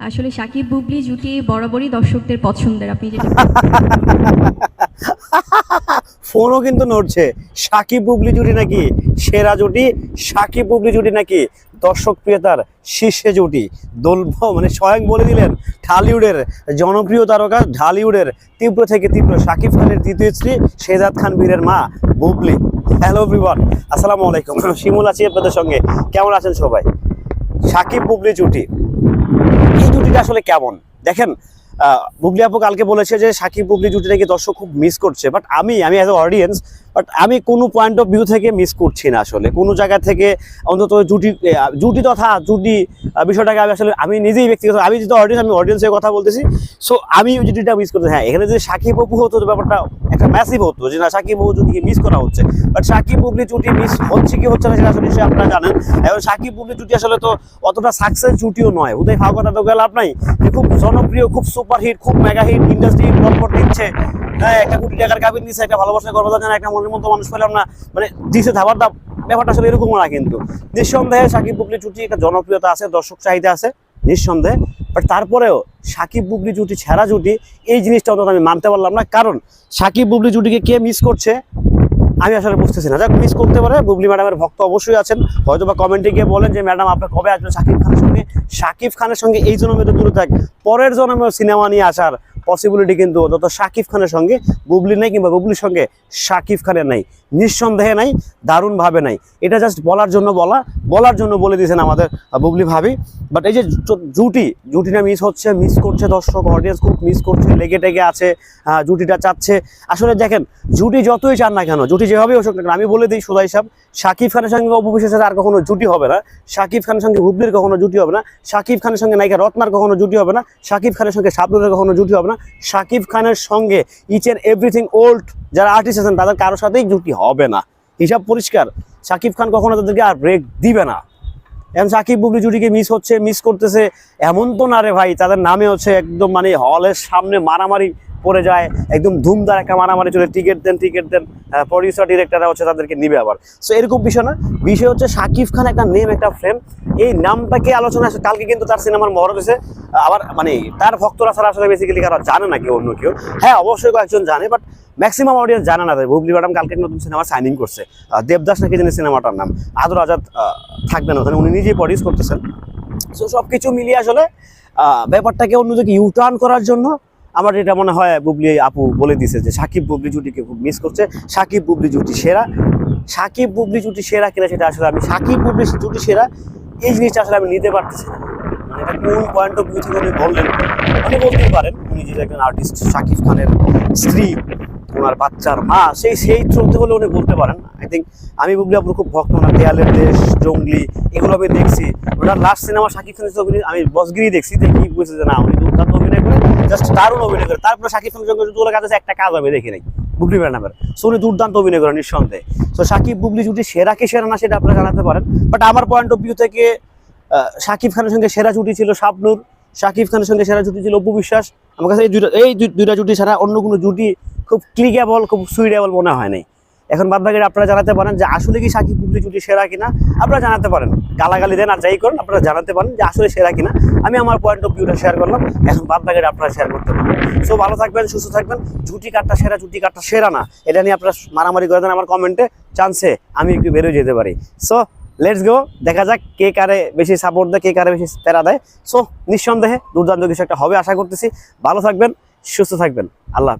আসলে সাকিব, বুবলি, জুটি বরাবরই দর্শকদের পছন্দের, আপনি যেটা ফোনও কিন্তু নড়ছে। সাকিব, বুবলি, জুটি নাকি সেরা জুটি? সাকিব, বুবলি, জুটি নাকি দর্শক প্রিয়তার শীর্ষে জুটি? দোলভ মানে স্বয়ং বলে দিলেন ঢালিউডের জনপ্রিয় তারকা, ঢালিউডের তীব্র থেকে তীব্র সাকিব খানের দ্বিতীয় স্ত্রী শেজাদ খান বীরের মা, বুবলি। হ্যালো এভরিওয়ান আসসালামু আলাইকুম। শিমুল আছি আপনাদের সঙ্গে। কেমন আছেন সবাই? সাকিব, বুবলি, জুটি। এই জুটিটা আসলে কেমন? দেখেন বুবলি আপু কালকে বলেছে যে সাকিব, বুবলি জুটি নাকি দর্শক খুব মিস করছে বাট আমি আমি অ্যাজ অডিয়েন্স বাট আমি কোনো পয়েন্ট অফ ভিউ থেকে মিস করছি না আসলে। কোনো জায়গা থেকে অন্তত জুটি জুটি তথা জুটি বিষয়টাকে আমি আসলে, আমি নিজেই ব্যক্তিগত, আমি যেহেতু অডিয়েন্স আমি অডিয়েন্সের কথা বলতেছি। সো আমি ওই জুটিটা মিস করতে হ্যাঁ এখানে যদি সাকিব অপু হতো ব্যাপারটা একটা ম্যাসিভ হতো যে না, সাকিব অপু জুটিকে মিস করা হচ্ছে। বাট সাকিব বুবলি জুটি মিস হচ্ছে কি হচ্ছে না, সেটা আসলে নিশ্চয়ই আপনারা জানেন। এবং সাকিব বুবলি জুটি আসলে তো অতটা সাকসেস জুটিও নয়। উদয় কথা তো গেলে লাভ নাই। খুব জনপ্রিয়, খুব সুপার হিট খুব মেগা হিট ইন্ডাস্ট্রি পরপর দিচ্ছে। হ্যাঁ একটা কোটি টাকার কাবিন দিচ্ছে একটা ভালোবাসার গর্বদান জানা, একটা মনের মতো মানুষ পেলাম না। মানে দিছে ধাবার দাম ব্যাপারটা আসলে এরকম না কিন্তু। নিঃসন্দেহে সাকিব বুবলি জুটি একটা জনপ্রিয়তা আছে, দর্শক চাহিদা আছে, নিঃসন্দেহে। বাট তারপরেও সাকিব বুবলি জুটি ছেঁড়া জুটি এই জিনিসটা অন্তত আমি মানতে পারলাম না। কারণ সাকিব বুবলি জুটিকে কে মিস করছে, আমি আসলে বুঝতেছি না। যাক মিস করতে পারে, বুবলি ম্যাডামের ভক্ত অবশ্যই আছেন। হয়তো বা কমেন্টে গিয়ে বলেন যে ম্যাডাম আপনি কবে আসবেন সাকিব খানের সঙ্গে? সাকিব খানের সঙ্গে এই জন্মে তো দূরে থাক, পরের জন্মে সিনেমা নিয়ে আসার পসিবিলিটি কিন্তু অন্তত সাকিব খানের সঙ্গে, বুবলি নেই কিংবা বুবলির সঙ্গে সাকিব খানের নাই। নিঃসন্দেহে নাই, দারুণভাবে নাই। এটা জাস্ট বলার জন্য বলা, বলার জন্য বলে দিয়েছেন আমাদের বুবলি ভাবি। বাট এই যে জুটি, জুটিটা মিস হচ্ছে মিস করছে দর্শক অডিয়েন্স খুব মিস করছে, লেগে টেগে আছে জুটিটা চাচ্ছে। আসলে দেখেন, জুটি যতই চান না কেন, জুটি যেভাবেই হোক না আমি বলে দিই সুদাই সাহেব শাকিব খানের সঙ্গে অপবিশ্বাসের আর কখনো জুটি হবে না। শাকিব খানের সঙ্গে হুবলির কখনো জুটি হবে না। শাকিব খানের সঙ্গে নায়িকা রত্নার কখনো জুটি হবে না। শাকিব খানের সঙ্গে শাবনুরের কখনো জুটি হবে না। শাকিব খানের সঙ্গে ইচ অ্যান্ড এভরিথিং ওল্ড যারা আর্টিস্ট আছেন, তাদের কারোর সাথেই জুটি হবে না। হিসাব পরিষ্কার। শাকিব খান কখনো তাদেরকে আর ব্রেক দিবে না। এখন সাকিব বুবলি জুটিকে মিস হচ্ছে মিস করতেছে, এমন তো না রে ভাই, তাদের নামে হচ্ছে একদম মানে হলের সামনে মারামারি পড়ে যায়, একদম ধুমধার একটা মারামারি চলে টিকিট দেন টিকিট দেন প্রডিউসার ডিরেক্টররা হচ্ছে তাদেরকে নিবে আবার। সো এরকম বিষয় না। বিষয় হচ্ছে সাকিব খান একটা নেম একটা ফ্রেম এই নামটাকে আলোচনা কালকে কিন্তু তার সিনেমার মহরত হয়েছে। আবার মানে তার ভক্তরা ছাড়া আসলে বেসিক্যালি কারও জানে না কেউ, অন্য কেউ। হ্যাঁ অবশ্যই কয়েকজন জানে বাট ম্যাক্সিমাম অডিয়েন্স জানে না তাই। বুবলি ম্যাডাম কালকে নতুন সিনেমা সাইনিং করছে। দেবদাস নাকি জানি সিনেমাটার নাম। আদর আজাদ থাকবেন ওখানে উনি নিজেই প্রডিউস করতেছেন। সো সব কিছু মিলিয়ে আসলে ব্যাপারটাকে অন্যদিকে ইউটার্ন করার জন্য আমার এটা মনে হয় বুবলি আপু বলে দিছে যে সাকিব বুবলি জুটিকে খুব মিস করছে। সাকিব বুবলি জুটি সেরা। সাকিব বুবলি জুটি সেরা কিনা সেটা আসলে আমি সাকিব বুবলি জুটি সেরা, এই জিনিসটা আসলে আমি নিতে পারতেছি না। মানে এটা কোন পয়েন্ট অফ ভিউ থেকে উনি বললেন? উনি বলতেই পারেন, উনি যে একজন আর্টিস্ট সাকিব খানের স্ত্রী ওনার বাচ্চার মা, সেই সেই থ্রুতে হলে উনি বলতে পারেন। আই থিঙ্ক আমি বুবলি আপুর খুব ভক্ত, ওনার দেয়ালের দেশ, জঙ্গলি, এগুলো আমি দেখছি। ওনার লাস্ট সিনেমা সাকিব খানের অভিনয় আমি বসগিরি দেখছি দেখি বুঝেছে যে না, উনি দুর্দান্ত অভিনয় করে জাস্ট দারুণ অভিনয় করে। তারপরে সাকিব খানের সঙ্গে যতগুলো কাজ আছে একটা কাজ আমি দেখি নাই, বুবলি ম্যাডামের সো উনি দুর্দান্ত অভিনয় করেন, নিঃসন্দেহে। তো সাকিব, বুবলি জুটি সেরা কি সেরা না, সেটা আপনারা জানাতে পারেন। বাট আমার পয়েন্ট অফ ভিউ থেকে শাকিব খানের সঙ্গে সেরা জুটি ছিল শাবনুর শাকিব খানের সঙ্গে সেরা জুটি ছিল অপু বিশ্বাস। আমার কাছে এই দুইটা এই দুইটা জুটি ছাড়া অন্য কোনো জুটি খুব ক্লিকেবল খুব সুইটেবল মনে হয় নাই। এখন বাদ বাকি আপনারা জানাতে পারেন যে আসলে কি সাকিব বুবলি জুটি সেরা কিনা, আপনারা জানাতে পারেন। গালাগালি দেন আর যাই করেন, আপনারা জানাতে পারেন যে আসলে সেরা কিনা। আমি আমার পয়েন্ট অফ ভিউটা শেয়ার করলাম, এখন বাদ বাকি আপনারা শেয়ার করতে পারেন। সো ভালো থাকবেন, সুস্থ থাকবেন জুটি কাটটা সেরা জুটি কাটটা সেরা না। এটা নিয়ে আপনারা মারামারি করে দেন আমার কমেন্টে চান্সে আমি একটু বেরোয় যেতে পারি। সো লেটস গো দেখা যাক কে কারে বেশি সাপোর্ট দেয়, কে কারে বেশি প্যারা দেয়। সো নিঃসন্দেহে দুর্দান্ত কিছু একটা হবে, আশা করতেছি। ভালো থাকবেন, সুস্থ থাকবেন। আল্লাহ।